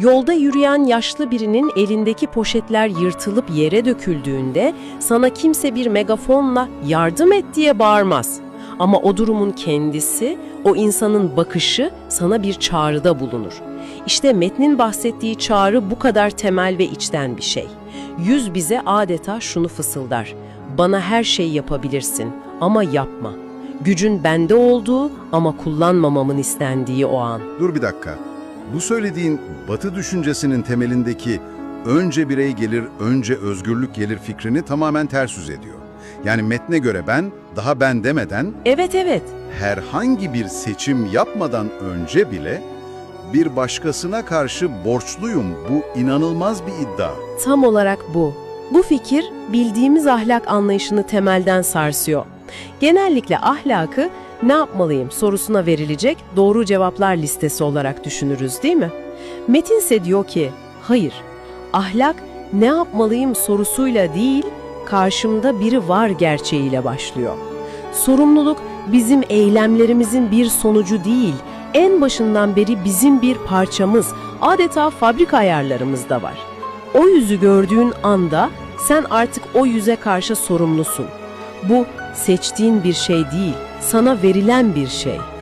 Yolda yürüyen yaşlı birinin elindeki poşetler yırtılıp yere döküldüğünde sana kimse bir megafonla yardım et diye bağırmaz. Ama o durumun kendisi, o insanın bakışı sana bir çağrıda bulunur. İşte metnin bahsettiği çağrı bu kadar temel ve içten bir şey. Yüz bize adeta şunu fısıldar. Bana her şeyi yapabilirsin ama yapma. Gücün bende olduğu ama kullanmamamın istendiği o an. Dur bir dakika. Bu söylediğin Batı düşüncesinin temelindeki önce birey gelir, önce özgürlük gelir fikrini tamamen ters yüz ediyor. Yani metne göre ben, daha ben demeden Evet evet. herhangi bir seçim yapmadan önce bile bir başkasına karşı borçluyum. Bu inanılmaz bir iddia. Tam olarak bu. Bu fikir bildiğimiz ahlak anlayışını temelden sarsıyor. Genellikle ahlakı ne yapmalıyım sorusuna verilecek doğru cevaplar listesi olarak düşünürüz değil mi? Metin ise diyor ki, hayır, ahlak ne yapmalıyım sorusuyla değil, karşımda biri var gerçeğiyle başlıyor. Sorumluluk bizim eylemlerimizin bir sonucu değil, en başından beri bizim bir parçamız, adeta fabrika ayarlarımızda var. O yüzü gördüğün anda sen artık o yüze karşı sorumlusun. Bu seçtiğin bir şey değil, sana verilen bir şey.